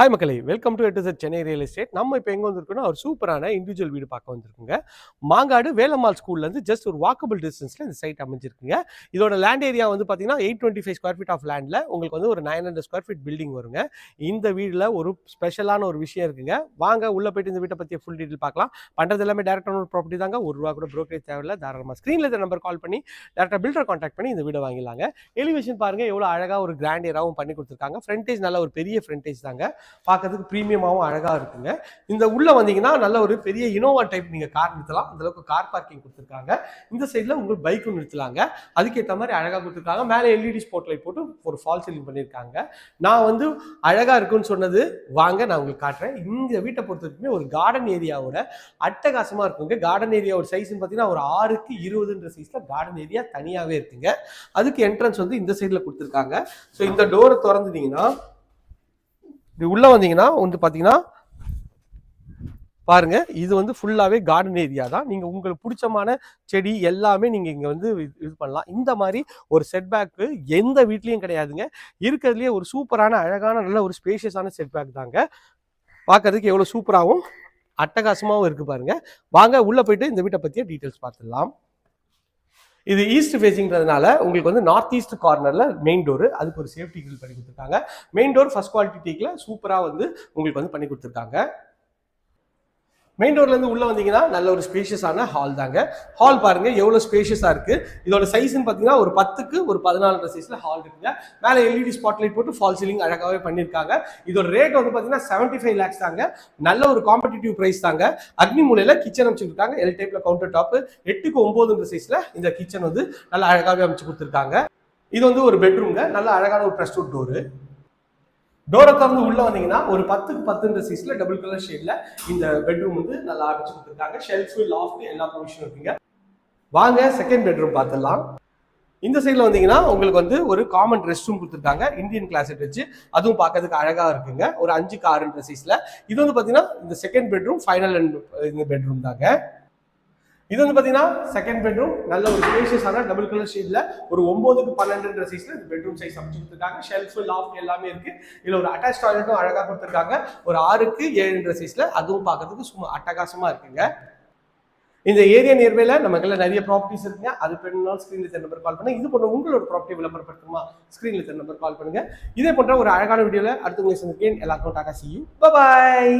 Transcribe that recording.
Hi மக்களை welcome to எட்டு Chennai real estate நம்ம இப்போ எங்கே வந்திருக்கோம்னா ஒரு சூப்பரான இண்டிவிஜுவல் வீடு பார்க்க வந்திருக்குங்க. மாங்காடு வேலம்மாள் ஸ்கூல்லேருந்து ஜஸ்ட் ஒரு வாக்கபிள் டிஸ்டன்ஸில் இந்த சைட் அமைஞ்சிருக்குங்க. இதோட லேண்ட் ஏரியா வந்து பார்த்தீங்கன்னா eight twenty five square feet of லேண்டில் உங்களுக்கு வந்து ஒரு nine hundred square feet building வருங்க. இந்த வீட்டில் ஒரு ஸ்பெஷலான ஒரு விஷயம் இருக்குங்க. வாங்க உள்ளே போயிட்டு இந்த வீட்டை பற்றி ஃபுல் டீட்டெயில் பார்க்கலாம். பண்ணுறது எல்லாமே டேரக்டான ஒரு ப்ராப்பர்ட்டி தாங்க. ஒரு ரூபா கூட ப்ரோக்கரேஜ் தேவையில்ல. தாராளமாக ஸ்க்ரீனில் இந்த நம்பர் கால் பண்ணி டேரக்டாக பில்டர் காண்டாக்ட் பண்ணி இந்த வீடை வாங்கிடலாங்க. எலிவேஷன் பாருங்கள் எவ்வளோ அழகாக ஒரு கிராண்ட் ஏராவும் பண்ணி கொடுத்துருக்காங்க. ஃப்ரண்டேஜ் நல்ல ஒரு பெரிய ஃப்ரண்டேஜ் தாங்க. பார்க்கறதுக்கு ப்ரீமியமாகவும் அழகாக இருக்குங்க. இந்த உள்ளே வந்தீங்கன்னா நல்ல ஒரு பெரிய இனோவா டைப் நீங்கள் கார் நிறுத்தலாம். அந்தளவுக்கு கார் பார்க்கிங் கொடுத்துருக்காங்க. இந்த சைடில் உங்களுக்கு பைக்கும் நிறுத்தலாங்க. அதுக்கேற்ற மாதிரி அழகாக கொடுத்துருக்காங்க. மேலே எல்இடி ஸ்பாட் லைட் போட்டு ஒரு ஃபால் சீலிங் பண்ணியிருக்காங்க. நான் வந்து அழகாக இருக்குன்னு சொன்னது வாங்க நான் உங்களுக்கு காட்டுறேன். இந்த வீட்டை பொறுத்த வரைக்குமே ஒரு கார்டன் ஏரியாவோட அட்டகாசமாக இருக்குங்க. கார்டன் ஏரியாவோட சைஸ்ன்னு பார்த்தீங்கன்னா ஒரு ஆறுக்கு இருபதுன்ற சைஸில் கார்டன் ஏரியா தனியாகவே இருக்குங்க. அதுக்கு என்ட்ரன்ஸ் வந்து இந்த சைடில் கொடுத்துருக்காங்க. ஸோ இந்த டோரை திறந்துட்டீங்கன்னா இது உள்ளே வந்தீங்கன்னா வந்து பார்த்தீங்கன்னா பாருங்க இது வந்து ஃபுல்லாகவே கார்டன் ஏரியா தான். நீங்கள் உங்களுக்கு பிடிச்சமான செடி எல்லாமே நீங்கள் இங்கே வந்து இது பண்ணலாம். இந்த மாதிரி ஒரு செட்பேக்கு எந்த வீட்லேயும் கிடையாதுங்க. இருக்கிறதுலேயே ஒரு சூப்பரான அழகான நல்ல ஒரு ஸ்பேஷியஸான செட்பேக் தாங்க. பார்க்கறதுக்கு எவ்வளோ சூப்பராகவும் அட்டகாசமாகவும் இருக்குது பாருங்கள் வாங்க உள்ளே போயிட்டு இந்த வீட்டை பற்றிய டீட்டெயில்ஸ் பார்த்துடலாம். இது ஈஸ்ட் ஃபேஸிங்கிறதுனால உங்களுக்கு வந்து நார்த் ஈஸ்ட் கார்னரில் மெயின் டோர் அதுக்கு ஒரு சேஃப்டி கிரில் பண்ணி கொடுத்துருக்காங்க. மெயின் டோர் ஃபர்ஸ்ட் குவாலிட்டி டீக்கில் சூப்பராக வந்து உங்களுக்கு வந்து பண்ணி கொடுத்துருக்காங்க. மெயின் ரோட்லேருந்து உள்ளே வந்தீங்கன்னா நல்ல ஒரு ஸ்பேஷியஸான ஹால் தாங்க. ஹால் பாருங்கள் எவ்வளோ ஸ்பேஷியஸாக இருக்குது இதோட சைஸ்ன்னு பார்த்தீங்கன்னா ஒரு பத்துக்கு ஒரு பதினாலு சைஸில் ஹால் இருக்குங்க. மேலே எல்இடி ஸ்பாட்லைட் போட்டு ஃபால் சீலிங் அழகாகவே பண்ணியிருக்காங்க. இதோட ரேட் வந்து பார்த்தீங்கன்னா செவன்ட்டி ஃபைவ் லேக்ஸ் தாங்க. நல்ல ஒரு காம்படிட்டிவ் ப்ரைஸ் தாங்க. அக்னி மூலையில் கிச்சன் அமைச்சிருக்காங்க. எல் டைப்பில் கவுண்டர் டாப் எட்டுக்கு ஒம்போதுன்ற சைஸில் இந்த கிச்சன் வந்து நல்லா அழகாகவே அமைச்சு கொடுத்துருக்காங்க. இது வந்து ஒரு பெட்ரூம்ங்க நல்ல அழகான ஒரு ப்ரெஸ்ட் டோரு டோரை திறந்து உள்ள வந்தீங்கன்னா ஒரு பத்துக்கு பத்துன்ற சைஸ்ல டபுள் கலர் ஷேட்ல இந்த பெட்ரூம் வந்து நல்லா அடிச்சு கொடுத்துருக்காங்க. ஷெல்ஃபு லாஃப்ட் எல்லா ப்ரொவிஷனும் இருக்குங்க. வாங்க செகண்ட் பெட்ரூம் பார்த்துடலாம். இந்த சைடில் வந்தீங்கன்னா உங்களுக்கு வந்து ஒரு காமன் ரெஸ்ட் ரூம் கொடுத்துருக்காங்க. இந்தியன் கிளாஸட் வச்சு. அதுவும் பார்க்கறதுக்கு அழகாக இருக்குங்க. ஒரு அஞ்சுக்கு ஆறுன்ற சைஸில் இது வந்து பார்த்தீங்கன்னா இந்த செகண்ட் பெட்ரூம் ஃபைனல் அண்ட் இந்த பெட்ரூம் தாங்க. இது வந்து பார்த்தீங்கன்னா செகண்ட் பெட்ரூம் நல்ல ஒரு ஸ்பேஷியஸான டபுள் கலர் ஷீட்ல ஒரு ஒன்பதுக்கு பன்னெண்டுன்ற சைஸ்ல இந்த பெட்ரூம் சைஸ் அமைச்சு கொடுத்துருக்காங்க. ஷெல்ஃப் லாஃப்ட் எல்லாமே இருக்கு. இதுல ஒரு அட்டாச் டாய்லெட்டும் அழகா கொடுத்துருக்காங்க. ஒரு ஆறுக்கு ஏழுன்ற சைஸ்ல அதுவும் பார்க்கறதுக்கு சும்மா அட்டகாசமா இருக்குங்க. இந்த ஏரியா நியர்பைல நமக்குள்ள நிறைய ப்ராப்பர்ட்டிஸ் இருக்குங்க. அது பெண்ணாலும் ஸ்க்ரீன்ல தென் நம்பர் கால் பண்ணுங்க. இது போன்ற உங்களோட ப்ராப்பர்ட்டி விளம்பரப்படுத்துமா ஸ்க்ரீன்ல தென் நம்பர் கால் பண்ணுங்க. இதே போன்ற ஒரு அழகான வீடியோல அடுத்த உங்களை சந்திக்கிறேன். எல்லாருக்கும் டாடா சி யூ பாய்